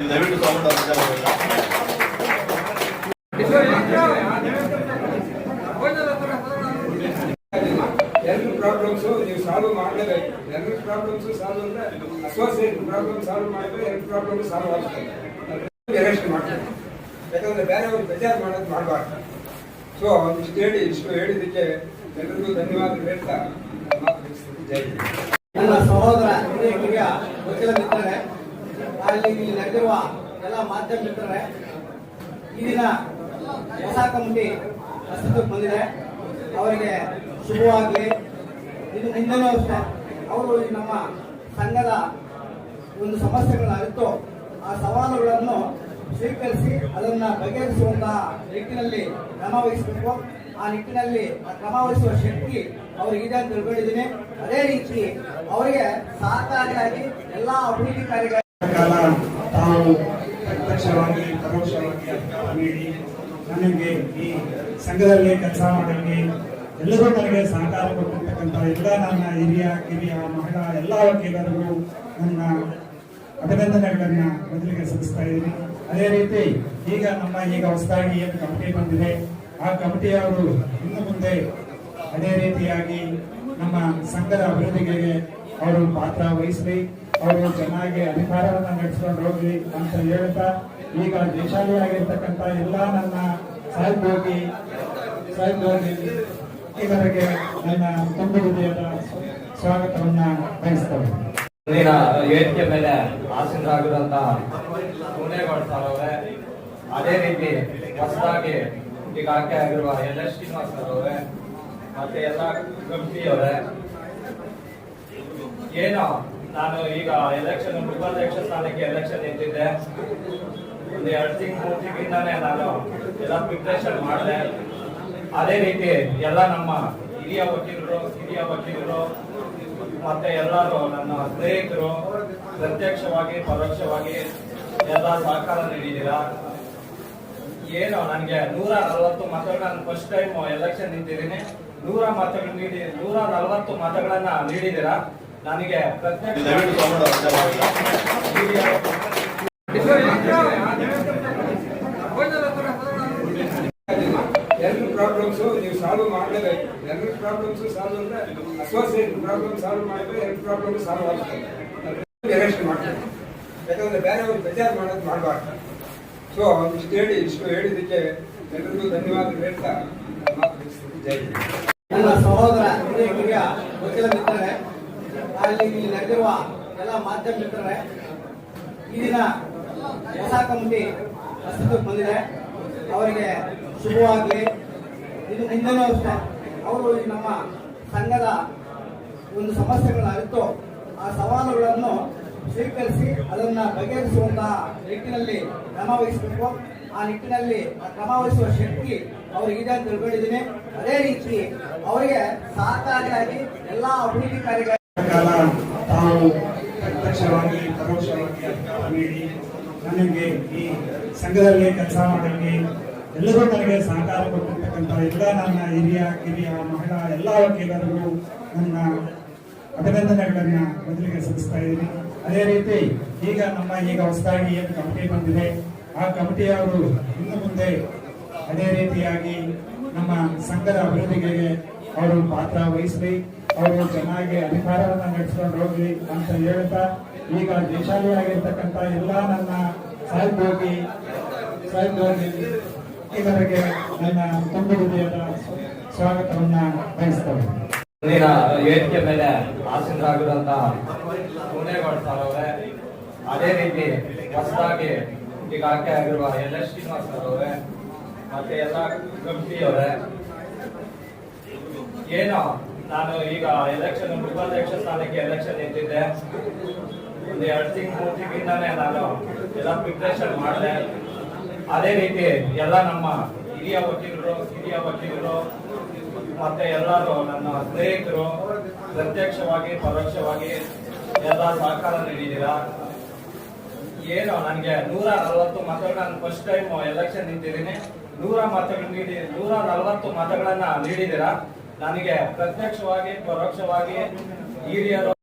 ದಯವಿಟ್ಟು sound problems ನೀವು solve ಮಾಡಲೇಬೇಕು. ಎರಡು ಪ್ರಾಬ್ಲಮ್ಸ್ ಸಾಲ್ವ್ ಅಂದ್ರೆ ಅಸೋಸಿಯೇಟ್ ಪ್ರಾಬ್ಲಮ್ ಸಾಲ್ವ್ ಮಾಡಿದ್ರೆ ಎರಡು ಪ್ರಾಬ್ಲಮ್ ಸಾಲ್ವ್ ಆಗ್ತದೆ. ಎಲೆಕ್ಷನ್ ಮಾಡ್ತಾರೆ. ಯಾಕಂದ್ರೆ ಬೇರೆಯವರು ಬೇಜಾರು ಮಾಡೋದು ಮಾಡಬಾರ್ದು. ಸೊ ಇಷ್ಟು ಹೇಳಿ, ಇಷ್ಟು ಹೇಳಿದಕ್ಕೆ ಎಲ್ಲರಿಗೂ ಧನ್ಯವಾದ ಹೇಳ್ತಾ ನನ್ನ ಸಹೋದರ ವಕೀಲ ಅಲ್ಲಿ ಇಲ್ಲಿ ನಡೆದಿರುವ ಎಲ್ಲ ಮಾಧ್ಯಮ ಮಿತ್ರರೇ, ಈ ದಿನ ಹೊಸ ಕಮಿಟಿ ಅಸ್ತಿತ್ವಕ್ಕೆ ಬಂದಿದೆ. ಅವರಿಗೆ ಶುಭವಾಗಲಿ. ಇದು ಮುಂದೆನೂ ಅಷ್ಟೇ. ಅವರು ನಮ್ಮ ಸಂಘದ ಒಂದು ಸಮಸ್ಯೆಗಳನ್ನು ಅರಿತು ಆ ಸವಾಲುಗಳನ್ನು ಸ್ವೀಕರಿಸಿ ಅದನ್ನ ಬಗೆಹರಿಸುವಂತಹ ನಿಟ್ಟಿನಲ್ಲಿ ಕ್ರಮ ವಹಿಸಬೇಕು. ಆ ನಿಟ್ಟಿನಲ್ಲಿ ಕ್ರಮ ವಹಿಸುವ ಶಕ್ತಿ ಅವ್ರಿಗಿದೆ ಅಂತ ತಿಳ್ಕೊಂಡಿದ್ದೀನಿ. ಅದೇ ರೀತಿ ಅವರಿಗೆ ಸಹಕಾರಿಯಾಗಿ ಎಲ್ಲಾ ಅಭಿವೃದ್ಧಿ ಕಾರ್ಯಗಳು ಕಾಲ ತಾವು ಪ್ರತ್ಯಕ್ಷವಾಗಿ, ಪರೋಕ್ಷವಾಗಿ ಅಧಿಕಾರ ನೀಡಿ ನನಗೆ ಈ ಸಂಘದಲ್ಲಿ ಕೆಲಸ ಮಾಡಲಿಕ್ಕೆ ಎಲ್ಲರೂ ನನಗೆ ಸಹಕಾರ ಕೊಟ್ಟಿರ್ತಕ್ಕಂಥ ಎಲ್ಲ ನನ್ನ ಹಿರಿಯ, ಕಿರಿಯ ಮಹಿಳಾ ಎಲ್ಲ ವಕೀಲರಿಗೂ ನನ್ನ ಅಭಿನಂದನೆಗಳನ್ನು ಮೊದಲಿಗೆ ಸಲ್ಲಿಸ್ತಾ ಇದ್ದೀನಿ. ಅದೇ ರೀತಿ ಈಗ ನಮ್ಮ ಈಗ ಹೊಸದಾಗಿ ಏನು ಕಮಿಟಿ ಬಂದಿದೆ, ಆ ಕಮಿಟಿಯವರು ಇನ್ನು ಮುಂದೆ ಅದೇ ರೀತಿಯಾಗಿ ನಮ್ಮ ಸಂಘದ ಅಭಿವೃದ್ಧಿಗೆ ಅವರು ಪಾತ್ರ ವಹಿಸಲಿ. ಅವರು ಚೆನ್ನಾಗಿ ಅಧಿಕಾರವನ್ನು ನಡೆಸ್ಕೊಂಡು ಹೋಗಿ ಅಂತ ಹೇಳ್ತಾ ಈಗ ದೇಶಾಲಿಯಾಗಿರ್ತಕ್ಕಂಥ ಎಲ್ಲ ನನ್ನ ಸಹೋದ್ಯೋಗಿ ಸಹೋದ್ಯೋಗಿ ಇವರಿಗೆ ನನ್ನ ತುಂಬು ಹೃದಯದ ಸ್ವಾಗತವನ್ನ ಬಯಸ್ತೇವೆ ಮುಂದಿನ ವೇದಿಕೆ ಮೇಲೆ ಆಸೀನರಾಗಿರುವಂತಹ ಪುಣೇಗೌಡ ಸರ್ ಅವರೇ, ಅದೇ ರೀತಿ ಹೊಸದಾಗಿ ಈಗ ಆಯ್ಕೆ ಆಗಿರುವ ಎಲ್ ಎಸ್ ಶ್ರೀನಿವಾಸ್ ಅವರೇ, ಮತ್ತೆ ಎಲ್ಲ ಕಮಿಟಿಯವರೇ ಏನು ನಾನು ಈಗ ಎಲೆಕ್ಷನ್ ಉಪಾಧ್ಯಕ್ಷ ಸ್ಥಾನಕ್ಕೆ ಎಲೆಕ್ಷನ್ ನಿಂತಿದ್ದೆ. ಒಂದು ಎರಡು ತಿಂಗಳು, ಮೂರು ತಿಂಗಳಿಂದಾನೇ ನಾನು ಎಲ್ಲ ಪ್ರಿಪ್ರೇಷನ್ ಮಾಡಿದೆ. ಅದೇ ರೀತಿ ಎಲ್ಲ ನಮ್ಮ ಹಿರಿಯ ವಕೀಲರು ಹಿರಿಯ ವಕೀಲರು, ಮತ್ತೆ ಎಲ್ಲರೂ ನನ್ನ ಸ್ನೇಹಿತರು, ಪ್ರತ್ಯಕ್ಷವಾಗಿ, ಪರೋಕ್ಷವಾಗಿ ಎಲ್ಲ ಸಹಕಾರ ನೀಡಿದ್ದೀರಾ? ಏನು ನನಗೆ ನೂರ ನಲವತ್ತು ಮತಗಳು, ನಾನು ಫಸ್ಟ್ ಟೈಮ್ ಎಲೆಕ್ಷನ್ ನಿಂತಿದ್ದೀನಿ. ನೂರ ಮತಗಳು ನೀಡಿ, ನೂರ ನಲವತ್ತು ಮತಗಳನ್ನ ನೀಡಿದ್ದೀರಾ? ನನಗೆ ಎಲ್ರು ಎರಡು ಪ್ರಾಬ್ಲಮ್ಸ್ ನೀವು ಸಾಲ್ವ್ ಮಾಡಲೇಬೇಕು. ಎರಡು ಪ್ರಾಬ್ಲಮ್ಸ್ ಸಾಲ್ವ್ ಅಂದ್ರೆ ಅಸೋಸಿಯೇಟ್ ಪ್ರಾಬ್ಲಮ್ ಸಾಲ್ವ್ ಮಾಡಿದ್ರೆ ಎರಡು ಪ್ರಾಬ್ಲಮ್ ಸಾಲ್ವ್ ಆಗ್ತದೆ. ಎಲೆಕ್ಷನ್ ಮಾಡ್ತಾರೆ. ಯಾಕಂದ್ರೆ ಬೇರೆಯವ್ರು ಬೇಜಾರು ಮಾಡೋದು ಮಾಡಬಾರ್ದು. ಸೊ ಇಷ್ಟು ಹೇಳಿ ಇಷ್ಟು ಹೇಳಿದ್ದಕ್ಕೆ ಎಲ್ಲರಿಗೂ ಧನ್ಯವಾದ ಹೇಳ್ತಾ ನನ್ನ ಜೈ. ನನ್ನ ಸಹೋದರ ಹಿರಿಯ ಕಿರಿಯ ವಕೀಲ ಮಿತ್ರರೇ ಅಲ್ಲಿ ಇಲ್ಲಿ ನಡೆದಿರುವ ಎಲ್ಲ ಮಾಧ್ಯಮ ಮಿತ್ರರೇ, ಈ ದಿನ ಹೊಸ ಕಮಿಟಿ ಅಸ್ತಿತ್ವಕ್ಕೆ ಬಂದಿದೆ. ಅವರಿಗೆ ಶುಭವಾಗಲಿ. ಇದು ಮುಂದೆನೂ ಅಷ್ಟೇ ಅವರು ನಮ್ಮ ಸಂಘದ ಒಂದು ಸಮಸ್ಯೆಗಳನ್ನ ಅರಿತು ಆ ಸವಾಲುಗಳನ್ನು ಸ್ವೀಕರಿಸಿ ಅದನ್ನ ಬಗೆಹರಿಸುವಂತಹ ನಿಟ್ಟಿನಲ್ಲಿ ಕ್ರಮ ವಹಿಸಬೇಕು. ಆ ನಿಟ್ಟಿನಲ್ಲಿ ಆ ಕ್ರಮ ವಹಿಸುವ ಶಕ್ತಿ ಅವರಿಗಿದೆ ಅಂತ ತಿಳ್ಕೊಂಡಿದ್ದೀನಿ. ಅದೇ ರೀತಿ ಅವರಿಗೆ ಸಹಕಾರಿಯಾಗಿ ಎಲ್ಲ ಅಭಿವೃದ್ಧಿ ಕಾರ್ಯಗಳು ಕಾಲ ತಾವು ಪ್ರತ್ಯಕ್ಷವಾಗಿ ಪರೋಕ್ಷವಾಗಿ ಅಧಿಕಾರ ನೀಡಿ ನನಗೆ ಈ ಸಂಘದಲ್ಲಿ ಕೆಲಸ ಮಾಡಲಿಕ್ಕೆ ಎಲ್ಲರೂ ನನಗೆ ಸಹಕಾರ ಕೊಟ್ಟಿರ್ತಕ್ಕಂಥ ಎಲ್ಲ ನನ್ನ ಹಿರಿಯ, ಕಿರಿಯ ಮಹಿಳಾ ಎಲ್ಲ ವಕೀಲರಿಗೂ ನನ್ನ ಅಭಿನಂದನೆಗಳನ್ನು ಮೊದಲಿಗೆ ಸಲ್ಲಿಸ್ತಾ ಇದ್ದೀನಿ. ಅದೇ ರೀತಿ ಈಗ ನಮ್ಮ ಈಗ ಹೊಸದಾಗಿ ಏನು ಕಮಿಟಿ ಬಂದಿದೆ, ಆ ಕಮಿಟಿಯವರು ಇನ್ನು ಮುಂದೆ ಅದೇ ರೀತಿಯಾಗಿ ನಮ್ಮ ಸಂಘದ ಅಭಿವೃದ್ಧಿಗೆ ಅವರು ಪಾತ್ರ ವಹಿಸಲಿ. ಅವರು ಚೆನ್ನಾಗಿ ಅಧಿಕಾರವನ್ನ ನಡೆಸ್ಕೊಂಡು ಹೋಗಿ ಅಂತ ಹೇಳ್ತಾ ಈಗ ದೇಶಾಲಿಯಾಗಿರ್ತಕ್ಕಂಥ ಎಲ್ಲ ನನ್ನ ಸಹೋದ್ಯೋಗಿ ಸಹೋದ್ಯೋಗಿ ಇವರಿಗೆ ನನ್ನ ತುಂಬ ಹೃದಯದ ಸ್ವಾಗತವನ್ನ ಬಯಸ್ತೇವೆ ಮುಂದಿನ ವೇದಿಕೆ ಮೇಲೆ ಆಸೀನರಾಗಿರುವಂತಹ ಪುಣೇಗೌಡ ಸರ್ ಅವರೇ. ಅದೇ ರೀತಿ ಹೊಸದಾಗಿ ಈಗ ಆಯ್ಕೆ ಆಗಿರುವ ಎಲ್ ಎಸ್ ಶ್ರೀನಿವಾಸ್ ಸರ್ ಅವರೇ, ಮತ್ತೆ ಎಲ್ಲ ಕಮಿಟಿಯವರೇ ಏನು ನಾನು ಈಗ ಎಲೆಕ್ಷನ್ ಉಪಾಧ್ಯಕ್ಷ ಸ್ಥಾನಕ್ಕೆ ಎಲೆಕ್ಷನ್ ನಿಂತಿದ್ದೆ. ಒಂದು ಎರಡು ತಿಂಗಳು, ಮೂರು ತಿಂಗಳಿಂದಾನೇ ನಾನು ಎಲ್ಲ ಪ್ರಿಪ್ರೇಷನ್ ಮಾಡಿದೆ. ಅದೇ ರೀತಿ ಎಲ್ಲ ನಮ್ಮ ಹಿರಿಯ ವಕೀಲರು ಹಿರಿಯ ವಕೀಲರು ಮತ್ತೆ ಎಲ್ಲರೂ ನನ್ನ ಸ್ನೇಹಿತರು ಪ್ರತ್ಯಕ್ಷವಾಗಿ, ಪರೋಕ್ಷವಾಗಿ ಎಲ್ಲ ಸಹಕಾರ ನೀಡಿದ್ದೀರಾ? ಏನು ನನಗೆ ನೂರ ನಲವತ್ತು ಮತಗಳು ಫಸ್ಟ್ ಟೈಮ್ ಎಲೆಕ್ಷನ್ ನಿಂತಿದ್ದೀನಿ. ನೂರ ಮತಗಳು ನೀಡಿ, ನೂರ ನಲವತ್ತು ಮತಗಳನ್ನ ನೀಡಿದ್ದೀರಾ? ನನಗೆ ಪ್ರತ್ಯಕ್ಷವಾಗಿ ಪರೋಕ್ಷವಾಗಿ ಹಿರಿಯರು